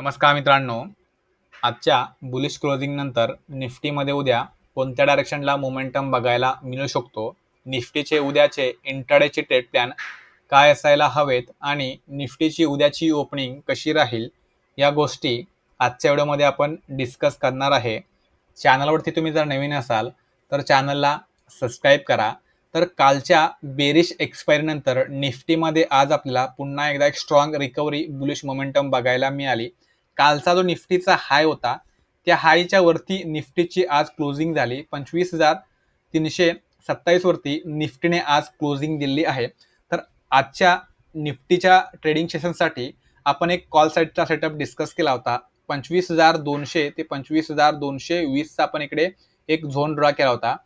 नमस्कार मित्रांनो. आजच्या बुलिश क्लोजिंग नंतर निफ्टीमध्ये उद्या कोणत्या डायरेक्शनला मोमेंटम बघायला मिळू शकतो? निफ्टीचे उद्याचे इंटरडेचे ट्रेड प्लॅन काय असायला हवेत आणि निफ्टीची उद्याची ओपनिंग कशी राहील? या गोष्टी आजच्या व्हिडिओमध्ये आपण डिस्कस करणार आहे. चॅनलवरती तुम्ही जर नवीन असाल तर चॅनलला सबस्क्राईब करा. तर कालच्या बेरिश एक्सपायरीनंतर निफ्टीमध्ये आज आपल्याला पुन्हा एकदा एक स्ट्रॉंग रिकव्हरी बुलिश मोमेंटम बघायला मिळाली. कालचा जो निफ्टीचा हाय होता त्या हायच्या वरती निफ्टीची आज क्लोजिंग झाली. पंचवीस हजार तीनशे सत्तावीस वरती निफ्टीने आज क्लोजिंग दिली आहे. तर आजच्या निफ्टीच्या ट्रेडिंग सेशनसाठी आपण एक कॉल साईटचा सेटअप डिस्कस केला होता. पंचवीस हजार दोनशे ते पंचवीस हजार दोनशे वीसचा आपण इकडे एक झोन ड्रॉ केला होता.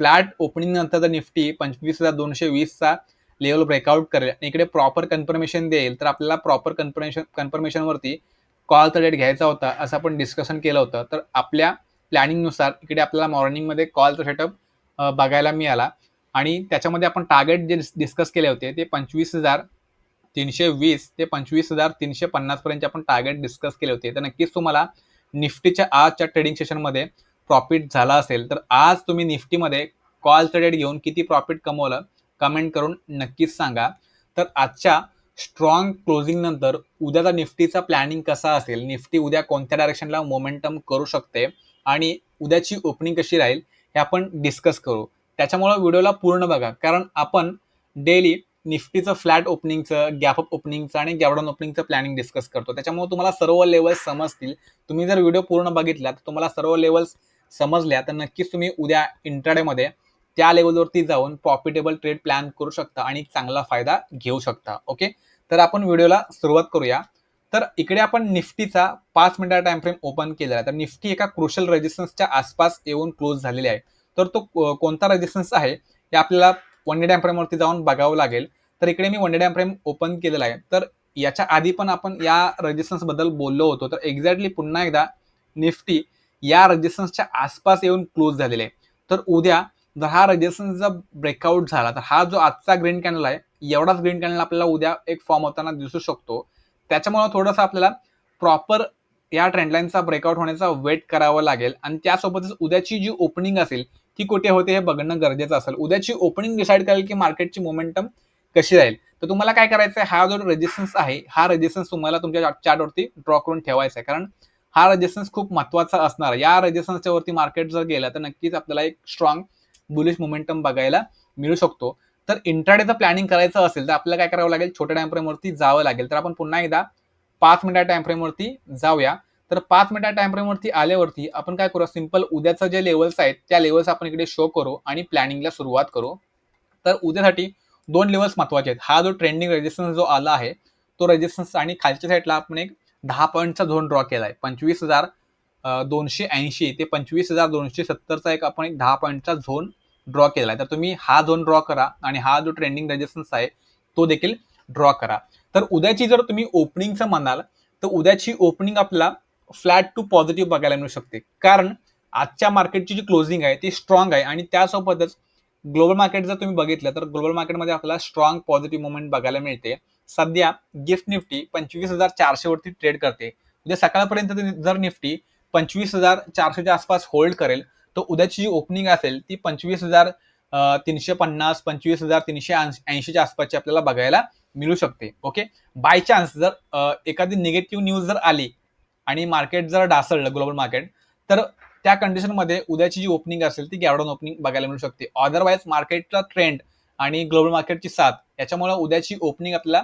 फ्लॅट ओपनिंग नंतर निफ्टी पंचवीस हजार दोनशे वीसचा लेवल ब्रेकआउट करेल आणि इकडे प्रॉपर कन्फर्मेशन देईल तर आपल्याला प्रॉपर कन्फर्मेशन कन्फर्मेशनवरती कॉलचा डेट घ्यायचा होता असं आपण डिस्कशन केलं होतं. तर आपल्या प्लॅनिंगनुसार इकडे आपल्याला मॉर्निंगमध्ये कॉलचा सेटअप बघायला मिळाला. आणि त्याच्यामध्ये आपण टार्गेट जे डिस्कस केले होते ते पंचवीस हजार तीनशे वीस ते पंचवीस हजार तीनशे पन्नासपर्यंत आपण टार्गेट डिस्कस केले होते. तर नक्कीच तुम्हाला निफ्टीच्या आजच्या ट्रेडिंग सेशनमध्ये प्रॉफिट झाला असेल. तर आज तुम्ही निफ्टीमध्ये कॉलचं डेट घेऊन किती प्रॉफिट कमवलं कमेंट करून नक्कीच सांगा. तर आजच्या स्ट्रॉंग क्लोजिंग नंतर उद्याचा निफ्टीचा प्लॅनिंग कसा असेल? निफ्टी उद्या कोणत्या डायरेक्शनला मोमेंटम करू शकते? आणि उद्याची ओपनिंग कशी राहील? हे आपण डिस्कस करू. त्याच्यामुळं व्हिडिओला पूर्ण बघा. कारण आपण डेली निफ्टीचं फ्लॅट ओपनिंगचं गॅपअप ओपनिंगचं आणि गॅवडाऊन ओपनिंगचं प्लॅनिंग डिस्कस करतो. त्याच्यामुळे तुम्हाला सर्व लेवल्स समजतील. तुम्ही जर व्हिडिओ पूर्ण बघितला तर तुम्हाला सर्व लेवल्स समजल्या तर नक्कीच तुम्ही उद्या इंटरडेमध्ये त्या लेवलवरती जाऊन प्रॉफिटेबल ट्रेड प्लॅन करू शकता आणि चांगला फायदा घेऊ शकता. ओके तर आपण व्हिडिओला सुरुवात करूया. तर इकडे आपण निफ्टीचा पाच मिनिटा टाइमफ्रेम ओपन केलेला आहे. तर निफ्टी एका क्रुशल रेजिस्टन्सच्या आसपास येऊन क्लोज झालेली आहे. तर तो कोणता रेजिस्टन्स आहे? हे आपल्याला वन डे टाइम फ्रेमवरती जाऊन बघावं लागेल. तर इकडे मी one day time frame open केलेला आहे. तर याच्या आधी पण आपण या रजिस्टन्सबद्दल बोललो होतो. तर एक्झॅक्टली पुन्हा एकदा निफ्टी या रेजिस्टन्सच्या आसपास येऊन क्लोज झालेले आहे. तर उद्या जर हा रजिस्टन्सचा ब्रेकआउट झाला तर हा जो आजचा ग्रीन कॅनल आहे एवढाच ग्रीन कॅनल आपल्याला उद्या एक फॉर्म होताना दिसू शकतो. त्याच्यामुळे थोडंसं आपल्याला प्रॉपर या ट्रेंडलाईनचा ब्रेकआउट होण्याचा वेट करावा लागेल. आणि त्यासोबतच उद्याची जी ओपनिंग असेल ती कुठे होते हे बघणं गरजेचं असेल. उद्याची ओपनिंग डिसाईड करेल की मार्केटची मोमेंटम कशी राहील. तर तुम्हाला काय करायचं आहे हा जो रेजिस्टन्स आहे हा रेजिस्टन्स तुम्हाला तुमच्या चार्टवरती ड्रॉ करून ठेवायचा आहे. कारण हा रेजिस्टन्स खूप महत्त्वाचा असणार. या रेजिस्टन्सच्या वरती मार्केट जर गेला तर नक्कीच आपल्याला एक स्ट्रॉंग बुलिश मोमेंटम बघायला मिळू शकतो. तर इंट्राडेचं प्लॅनिंग करायचं असेल तर आपल्याला काय करावं लागेल? छोट्या टाइम फ्रेमवरती जावं लागेल. तर आपण पुन्हा एकदा पाच मिनिटा टाइम फ्रेमवरती जाऊया. तर पाच मिनिटा टाइम फ्रेमवरती आल्यावरती आपण काय करू? सिंपल उद्याचं जे लेवल्स आहेत त्या लेवल्स आपण इकडे शो करू आणि प्लॅनिंगला सुरुवात करू. तर उद्यासाठी दोन लेवल्स महत्त्वाचे आहेत. हा जो ट्रेंडिंग रेजिस्टन्स जो आला आहे तो रेजिस्टन्स आणि खालच्या साईडला आपण एक दहा पॉईंटचा झोन ड्रॉ केला आहे पंचवीस हजार दोनशे ऐंशी ते पंचवीस हजार दोनशे सत्तरचा एक आपण एक दहा पॉईंटचा झोन ड्रॉ केला आहे. तर तुम्ही हा झोन ड्रॉ करा आणि हा जो ट्रेंडिंग रेजिस्टन्स आहे तो देखील ड्रॉ करा. तर उद्याची जर तुम्ही ओपनिंगचं म्हणाल तर उद्याची ओपनिंग आपला फ्लॅट टू पॉझिटिव्ह बघायला मिळू शकते. कारण आजच्या मार्केटची जी क्लोजिंग आहे ती स्ट्रॉंग आहे आणि त्यासोबतच ग्लोबल मार्केट जर तुम्ही बघितलं तर ग्लोबल मार्केटमध्ये आपल्याला स्ट्रॉंग पॉझिटिव्ह मुवमेंट बघायला मिळते. सध्या गिफ्ट निफ्टी पंचवीस हजार चारशे वरती ट्रेड करते. उद्या सकाळपर्यंत जर निफ्टी पंचवीस हजार चारशेच्या आसपास होल्ड करेल तर उद्याची जी ओपनिंग असेल ती पंचवीस हजार तीनशे पन्नास पंचवीस हजार तीनशे ऐंशीच्या आसपासची आपल्याला बघायला मिळू शकते. ओके बाय चान्स जर एखादी निगेटिव्ह न्यूज जर आली आणि मार्केट जर डासळलं ग्लोबल मार्केट तर त्या कंडिशनमध्ये उद्याची जी ओपनिंग असेल ती गॅवडाऊन ओपनिंग बघायला मिळू शकते. अदरवाईज मार्केटचा ट्रेंड आणि ग्लोबल मार्केटची साथ याच्यामुळे उद्याची ओपनिंग आपल्याला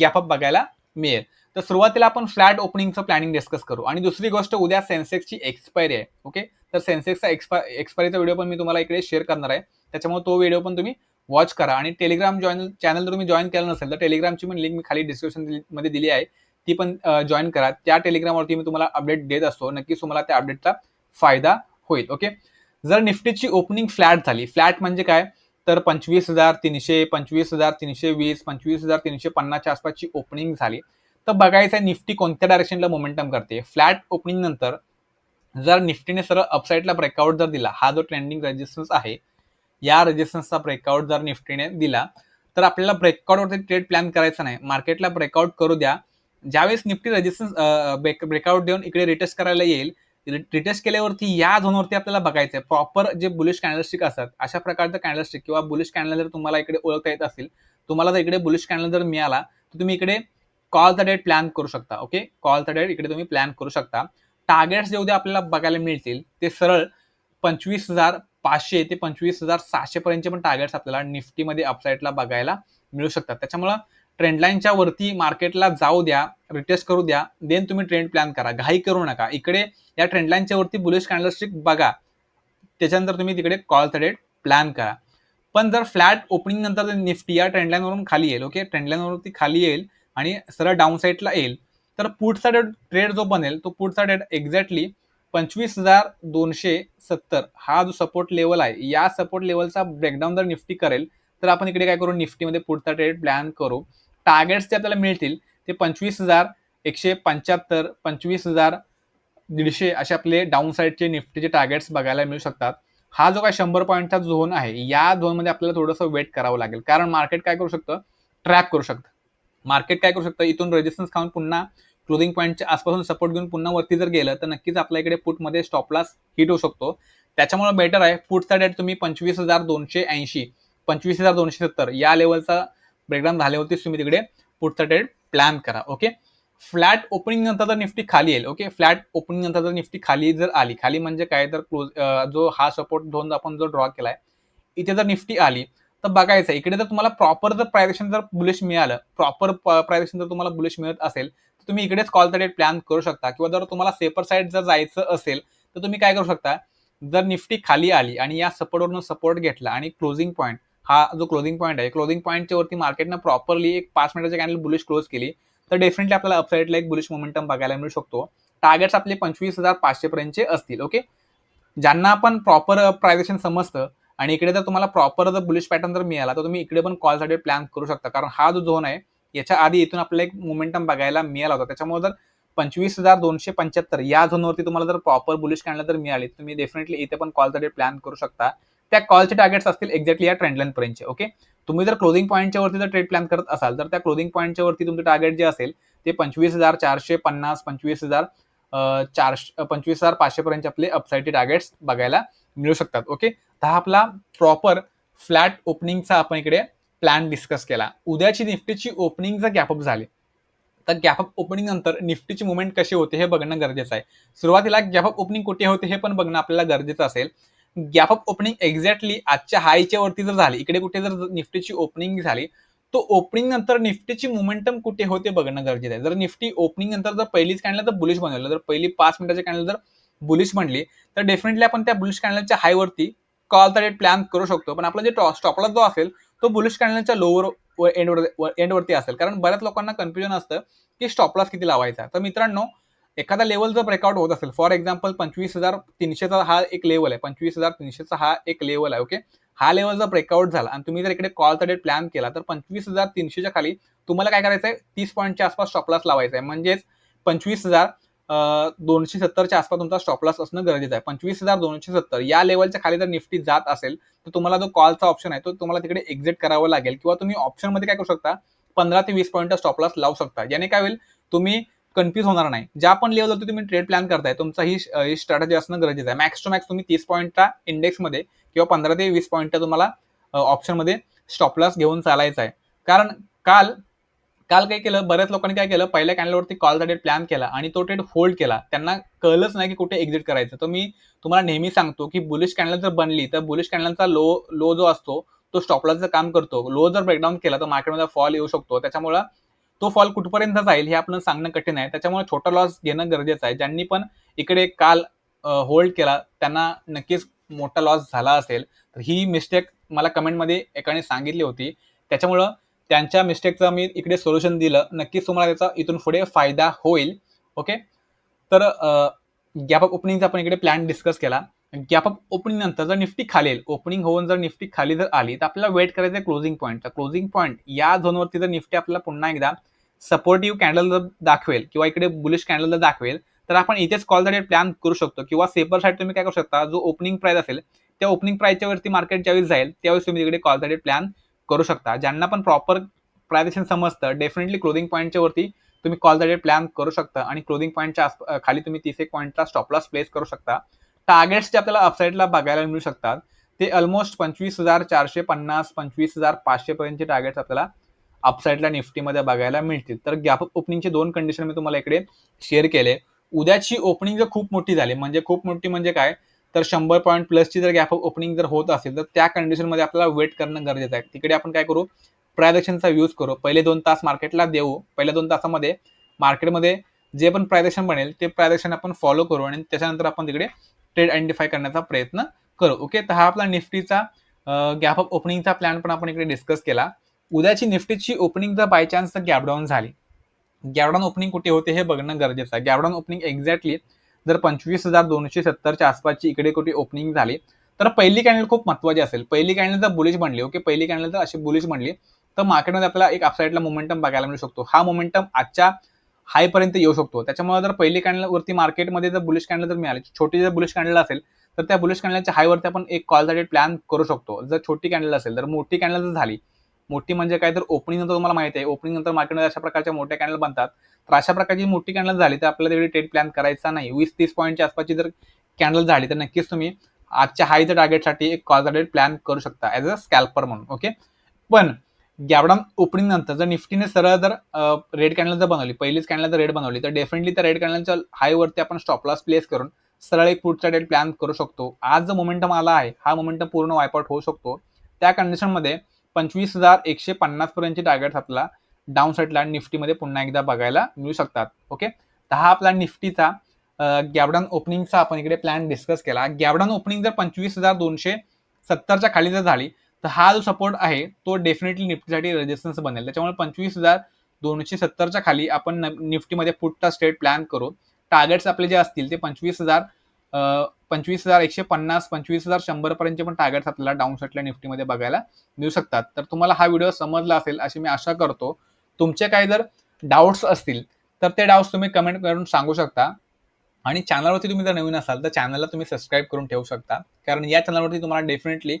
गॅपअप बघायला मिळेल. तर सुरुवातीला आपण फ्लॅट ओपनिंगचं प्लॅनिंग डिस्कस करू. आणि दुसरी गोष्ट उद्या सेन्सेक्सची एक्सपायरी आहे. ओके तर सेन्सेक्सचा एक्सपा एक्सपायरीचा व्हिडिओ पण मी तुम्हाला इकडे शेअर करणार आहे. त्याच्यामुळे तो व्हिडिओ पण तुम्ही वॉच करा. आणि टेलिग्राम जॉईन चॅनल तुम्ही जॉईन केलं नसेल तर टेलिग्रामची पण लिंक मी खाली डिस्क्रिप्शनमध्ये दिली आहे. ती पण जॉईन करा. त्या टेलिग्रामवरती मी तुम्हाला अपडेट देत असतो. नक्कीच तुम्हाला त्या अपडेटचा फायदा होईल. ओके जर निफ्टीची ओपनिंग फ्लॅट झाली फ्लॅट म्हणजे काय? तर पंचवीस हजार तीनशे पंचवीस हजार तीनशे वीस पंचवीस हजार तीनशे पन्नासच्या आसपासची ओपनिंग झाली. तर बघायचं आहे निफ्टी कोणत्या डायरेक्शनला मोमेंटम करते. फ्लॅट ओपनिंग नंतर जर निफ्टीने सरळ अपसाईडला ब्रेकआउट जर दिला हा जो ट्रेंडिंग रेजिस्टन्स आहे या रेजिस्टन्सचा ब्रेकआउट जर निफ्टीने दिला तर आपल्याला ब्रेकआउटवरती ट्रेड प्लॅन करायचा नाही. मार्केटला ब्रेकआउट करू द्या. ज्यावेळेस निफ्टी रेजिस्टन्स ब्रेकआउट देऊन इकडे रिटेस्ट करायला येईल रिटेस्ट केल्यावरती या झोनवरती आपल्याला बघायचं आहे प्रॉपर जे बुलिश कॅनलस्टिक असतात अशा प्रकारचं कॅनलस्टिक किंवा बुलिश कॅनल जर तुम्हाला इकडे ओळखता येत असेल तुम्हाला जर इकडे बुलिश कॅनल जर मिळाला तर तुम्ही इकडे कॉलचा डेट प्लॅन करू शकता ओके कॉलचा डेट इकडे तुम्ही प्लॅन करू शकता. टार्गेट्स जेवढे आपल्याला बघायला मिळतील ते सरळ पंचवीस हजार पाचशे ते पंचवीस हजार सहाशे पर्यंतचे पण टार्गेट्स आपल्याला निफ्टीमध्ये अपसाईडला बघायला मिळू शकतात. त्याच्यामुळं ट्रेंडलाईनच्या वरती मार्केटला जाऊ द्या रिटेस्ट करू द्या देन तुम्ही ट्रेंड प्लॅन करा. घाई करू नका. इकडे या ट्रेंडलाईनच्या वरती बुलिश कॅन्डलस्टिक बघा. त्याच्यानंतर तुम्ही तिकडे कॉलचा डेट प्लॅन करा. पण जर फ्लॅट ओपनिंग नंतर निफ्टी या ट्रेंडलाईनवरून खाली येईल ओके ट्रेंडलाईनवरती खाली येईल आणि सरळ डाऊन साईडला येईल तर पुढचा डेट ट्रेड जो बनेल तो पुढचा डेट एक्झॅक्टली पंचवीस हजार दोनशे सत्तर. हा जो सपोर्ट लेवल आहे या सपोर्ट लेवलचा ब्रेकडाऊन जर निफ्टी करेल तर आपण इकडे काय करू? निफ्टीमध्ये पुढचा ट्रेड प्लॅन करू. टार्गेट्स जे आपल्याला मिळतील ते पंचवीस हजार एकशे पंच्याहत्तर पंचवीस हजार दीडशे असे आपले डाऊन साईडचे निफ्टीचे टार्गेट्स बघायला मिळू शकतात. हा जो काय शंभर पॉईंटचा झोन आहे या झोनमध्ये आपल्याला थोडंसं वेट करावं लागेल. कारण मार्केट काय करू शकतं? ट्रॅप करू शकतं. मार्केट काय करू शकतं? इथून रेजिस्टन्स खाऊन पुन्हा क्लोजिंग पॉईंटच्या आसपासून सपोर्ट घेऊन पुन्हा वरती जर गेलं तर नक्कीच आपल्या इकडे पुटमध्ये स्टॉपलास हिट होऊ शकतो. त्याच्यामुळे बेटर आहे. पुटचा डेट तुम्ही पंचवीस हजार दोनशे ऐंशी पंचवीस हजार दोनशे सत्तर या लेवलचा ब्रेकडाऊन झाल्यावरतीच तुम्ही तिकडे. पुढचा ट्रेड प्लॅन करा ओके फ्लॅट ओपनिंग नंतर जर निफ्टी खाली येईल ओके फ्लॅट ओपनिंग नंतर जर निफ्टी खाली जर आली खाली म्हणजे काय? तर क्लोज जो हा सपोर्ट दोन आपण जो ड्रॉ केलाय इथे जर निफ्टी आली तर बघायचं इकडे जर तुम्हाला प्रॉपर जर प्रायवेशन जर बुलिश मिळालं प्रॉपर प्रायवेशन जर तुम्हाला बुलिश मिळत असेल तर तुम्ही इकडेच कॉल डेट प्लॅन करू शकता. किंवा जर तुम्हाला सेपर साईड जर जायचं असेल तर तुम्ही काय करू शकता? जर निफ्टी खाली आली आणि या सपोर्टवरून सपोर्ट घेतला आणि क्लोजिंग पॉईंट हा जो क्लोजिंग पॉईंट आहे क्लोजिंग पॉईंटच्या वरती मार्केटनं प्रॉपरली एक पाच मिनिटाची कॅन्डल बुलिश क्लोज केली तर डेफिनेटली आपल्याला अपसाईडला एक बुलिश मोमेंटम बघायला मिळू शकतो. टार्गेट्स आपले पंचवीस हजार पाचशे पर्यंतचे असतील ओके ज्यांना आपण प्रॉपर प्रायझेशन uh, समजतं आणि इकडे जर तुम्हाला प्रॉपर जर बुलिश पॅटर्न जर मिळाला तर तुम्ही इकडे पण कॉलसाठी प्लॅन करू शकता. कारण हा जो झोन आहे याच्या आधी इथून आपल्याला एक मोमेंटम बघायला मिळाला होता. त्याच्यामुळे जर पंचवीस हजार दोनशे पंच्याहत्तर या झोनवरती तुम्हाला जर प्रॉपर बुलिश कॅन्डल जर मिळाली तुम्ही डेफिनेटली इथे पण कॉलसाठी प्लॅन करू शकता. त्या कॉलचे टार्गेट्स असतील एक्झॅक्टली या ट्रेंडलाईनपर्यंतचे ओके तुम्ही जर क्लोजिंग पॉईंटच्या वरती जर ट्रेड प्लॅन करत असाल तर त्या क्लोजिंग पॉईंटच्या वरती तुमचं टार्गेट जे असेल ते पंचवीस हजार चारशे पन्नास पंचवीस हजार चारशे पंचवीस हजार पाचशे पर्यंत आपले अपसाईडचे टार्गेट्स बघायला मिळू शकतात ओके तर हा आपला प्रॉपर फ्लॅट ओपनिंगचा आपण इकडे प्लॅन डिस्कस केला. उद्याची निफ्टीची ओपनिंग जर गॅपअप झाली तर गॅपअप ओपनिंग नंतर निफ्टीची मुवमेंट कशी होते हे बघणं गरजेचं आहे. सुरुवातीला गॅपअप ओपनिंग कुठे होते हे पण बघणं आपल्याला गरजेचं असेल. गॅपअप ओपनिंग एक्झॅक्टली आजच्या हायच्या वरती जर झाली इकडे कुठे जर निफ्टीची ओपनिंग झाली तो ओपनिंग नंतर निफ्टीची मोमेंटम कुठे होते बघणं गरजेचं आहे. जर निफ्टी ओपनिंग नंतर जर पहिलीच कॅन्डल तर बुलिश बनवलं. जर पहिली पाच मिनिटाची कॅन्डल जर बुलिश म्हणली तर डेफिनेटली आपण त्या बुलिश कॅन्डलच्या हायवरती कॉल रेट प्लॅन करू शकतो. पण आपला जे स्टॉपला जो असेल तो बुलिश कॅन्डलच्या लोअर एंडवर एंडवरती असेल. कारण बऱ्याच लोकांना कन्फ्युजन असतं की स्टॉपलॉस किती लावायचा. तर मित्रांनो एखादा लेवल जर ब्रेकआउट होत असेल फॉर एक्झाम्पल पंचवीस हजार तीनशेचा हा एक लेवल आहे. पंचवीस हजार तीनशेचा हा एक लेवल आहे ओके हा लेवल जर ब्रेकआउट झाला. आणि तुम्ही जर इकडे कॉलचा डेट प्लॅन केला तर पंचवीस हजार तीनशेच्या खाली तुम्हाला काय करायचं आहे तीस पॉईंटच्या आसपास स्टॉपलॉस लावायचा आहे म्हणजेच पंचवीस हजार दोनशे सत्तरच्या आसपास तुमचा स्टॉपलॉस असणं गरजेचं आहे. पंचवीस हजार दोनशे सत्तर या लेवलच्या खाली जर निफ्टी जात असेल तर तुम्हाला जो कॉलचा ऑप्शन आहे तो तुम्हाला तिकडे एक्झिट करावा लागेल. किंवा तुम्ही ऑप्शनमध्ये काय करू शकता? पंधरा ते वीस पॉईंट स्टॉपलॉस लावू शकता. याने काय होईल? तुम्ही कन्फ्युज होणार नाही. ज्या पण लेवलवरती तुम्ही ट्रेड प्लॅन करताय तुमचा ही स्ट्रॅटजी असणं गरजेचं आहे. मॅक्स टू मॅक्स तुम्ही तीस पॉईंटच्या इंडेक्समध्ये किंवा पंधरा ते वीस पॉईंटच्या तुम्हाला ऑप्शनमध्ये स्टॉपलॉस घेऊन चालायचा आहे. कारण काल काल काय केलं बऱ्याच लोकांनी काय केलं पहिल्या कॅनलवरती कॉलचा डेट प्लॅन केला आणि तो ट्रेड होल्ड केला. त्यांना कळलंच नाही की कुठे एक्झिट करायचं. तर मी तुम्हाला नेहमी सांगतो की बुलिश कॅनल जर बनली तर बुलिश कॅनलचा लो लो जो असतो तो स्टॉपलॉसचं काम करतो. लो जर ब्रेकडाऊन केला तर मार्केटमध्ये फॉल येऊ शकतो. त्याच्यामुळं तो फॉल कुठपर्यंत जाईल हे आपण सांगणं कठीण आहे. त्याच्यामुळे छोटा लॉस घेणं गरजेचं आहे. ज्यांनी पण इकडे काल होल्ड केला त्यांना नक्कीच मोठा लॉस झाला असेल. तर ही मिस्टेक मला कमेंटमध्ये एकाने सांगितली होती. त्याच्यामुळं त्यांच्या मिस्टेकचं मी इकडे सोल्युशन दिलं. नक्कीच तुम्हाला त्याचा इथून पुढे फायदा होईल. ओके तर गॅपअप ओपनिंगचा आपण इकडे प्लॅन डिस्कस केला. गॅपअप ओपनिंग नंतर जर निफ्टी खालील ओपनिंग होऊन जर निफ्टी खाली जर आली तर आपल्याला वेट करायचं आहे क्लोजिंग पॉईंट क्लोजिंग पॉईंट या झोनवरती जर निफ्टी आपल्याला पुन्हा एकदा सपोर्टिव्ह कॅन्डल जर दाखवेल किंवा इकडे बुलिश कॅन्डल जर दाखवेल तर आपण इथेच कॉलसाठी प्लॅन करू शकतो. किंवा सेपर साईड तुम्ही काय करू शकता जो ओपनिंग प्राईस असेल त्या ओपनिंग प्राईसच्या वरती मार्केट ज्यावेळेस जाईल त्यावेळेस तुम्ही तिकडे कॉल प्लॅन करू शकता. ज्यांना पण प्रॉपर प्रायझेशन समजतं डेफिनेटली क्लोजिंग पॉईंटच्या वरती तुम्ही कॉल प्लॅन करू शकता. आणि क्लोजिंग पॉईंटच्या खाली तुम्ही तीस एक पॉईंटचा स्टॉपलॉस प्लेस करू शकता. टार्गेट्स जे आपल्याला अपसाईडला बघायला मिळू शकतात ते ऑलमोस्ट पंचवीस हजार चारशे पन्नास पंचवीस हजार पाचशे पर्यंतचे टार्गेट्स आपल्याला अपसाईडला निफ्टीमध्ये बघायला मिळतील. तर गॅप ओपनिंगचे दोन कंडिशन मी तुम्हाला इकडे शेअर केले. उद्याची ओपनिंग जर खूप मोठी झाली म्हणजे खूप मोठी म्हणजे काय? तर शंभर पॉईंट प्लसची जर गॅप ओपनिंग जर होत असेल तर त्या कंडिशनमध्ये आपल्याला वेट करणं गरजेचं आहे. तिकडे आपण काय करू? प्रायदर्शनचा यूज करू. पहिले दोन तास मार्केटला देऊ. पहिल्या दोन तासामध्ये मार्केटमध्ये जे पण प्रायदेशन बनेल ते प्रायदेशन आपण फॉलो करू आणि त्याच्यानंतर आपण तिकडे ट्रेड आयडेंटिफाय करण्याचा प्रयत्न करू. ओके तर हा आपला निफ्टीचा गॅप ऑफ ओपनिंगचा प्लॅन पण आपण इकडे डिस्कस केला. उद्याची निफ्टीची ओपनिंग जर बाय चान्स गॅपडाऊन झाली. गॅपडाऊन ओपनिंग कुठे होते हे बघणं गरजेचं आहे. गॅपडाऊन ओपनिंग एक्झॅक्टली जर पंचवीस हजार दोनशे सत्तरच्या आसपासची इकडे कुठे ओपनिंग झाली तर पहिली कॅन्डल खूप महत्वाची असेल. पहिली कॅन्डल जर बुलिश बनली ओके पहिली कॅन्डल जर अशी बुलिश बनली तर मार्केटमध्ये आपल्याला एक अपसाईडला मोमेंटम बघायला मिळू शकतो. हा मोमेंटम आजच्या हाय पर्यंत येऊ शकतो. त्याच्यामुळे जर पहिली कॅन्डल वरती मार्केटमध्ये जर बुलिश कॅन्डल जर मिळाली छोटी जर बुलिश कॅन्डल असेल तर त्या बुलिश कॅन्डलच्या हायवरती आपण एक कॉलसाठी प्लॅन करू शकतो. जर छोटी कॅन्डल असेल तर मोठी कॅन्डल जर झाली मोठी म्हणजे काय? तर ओपनिंग नंतर तुम्हाला माहिती आहे ओपनिंग नंतर मार्केटमध्ये अशा प्रकारच्या मोठ्या कॅन्डल बनतात. तर अशा प्रकारची मोठी कॅन्डल झाली तर आपल्याला तिकडे ट्रेड प्लॅन करायचा नाही. वीस तीस पॉईंटच्या आसपासची जर कॅन्डल झाली तर नक्कीच तुम्ही आजच्या हायच्या टार्गेटसाठी एक कॉल रेट प्लॅन करू शकता ॲज अ स्कॅल्पर म्हणून ओके पण गॅबडाऊन ओपनिंग नंतर जर निफ्टीने सरळ जर रेड कॅन्डल जर बनवली पहिलीच कॅन्डल जर रेड बनवली तर डेफिनेटली त्या रेड कॅन्डलच्या हायवरती आपण स्टॉप लॉस प्लेस करून सरळ एक पुढचा डेट प्लॅन करू शकतो. आज जो मोमेंटम आला आहे हा मोमेंटम पूर्ण वायपआउट होऊ शकतो. त्या कंडिशनमध्ये पंचवीस हजार एकशे पन्नास पर्यंतचे टार्गेट आपला डाऊन साईडला निफ्टीमध्ये पुन्हा एकदा बघायला मिळू शकतात. ओके तर हा आपला निफ्टीचा गॅबडाऊन ओपनिंगचा आपण इकडे प्लॅन डिस्कस केला. गॅबडाऊन ओपनिंग जर पंचवीस हजार दोनशे सत्तरच्या खाली जर झाली तर हा जो सपोर्ट आहे तो डेफिनेटली निफ्टीसाठी रेजिस्टन्स बनेल. त्याच्यामुळे पंचवीस हजार दोनशे सत्तरच्या खाली आपण न- निफ्टीमध्ये पुटचा स्टेट प्लॅन करू. टार्गेट्स आपले जे असतील ते पंचवीस हजार पंचवीस हजार एकशे पन्नास पंचवीस हजार शंभर पर्यंतचे पण टार्गेट्स आपल्याला डाऊन साईडला निफ्टीमध्ये बघायला मिळू शकतात. तर तुम्हाला हा व्हिडिओ समजला असेल अशी मी आशा करतो. तुमचे काही जर डाऊट्स असतील तर ते डाऊट्स तुम्ही कमेंट करून सांगू शकता. आणि चॅनलवरती तुम्ही जर नवीन असाल तर चॅनलला तुम्ही सबस्क्राईब करून ठेवू शकता. कारण या चॅनलवरती तुम्हाला डेफिनेटली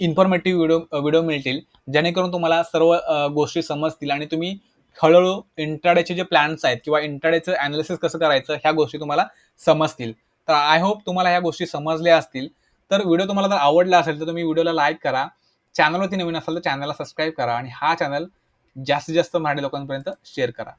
इन्फॉर्मेटिव्ह व्हिडिओ व्हिडिओ मिळतील जेणेकरून तुम्हाला सर्व गोष्टी समजतील आणि तुम्ही हळूहळू इंट्राडेचे जे प्लॅन्स आहेत किंवा इंट्राडेचं अनालिसिस कसं करायचं ह्या गोष्टी तुम्हाला समजतील. तर आय होप तुम्हाला ह्या गोष्टी समजल्या असतील. तर व्हिडिओ तुम्हाला जर आवडला असेल तर तुम्ही व्हिडिओला लाईक करा. चॅनलवरती नवीन असाल तर चॅनलला सबस्क्राईब करा आणि हा चॅनल जास्तीत जास्त मराठी लोकांपर्यंत शेअर करा.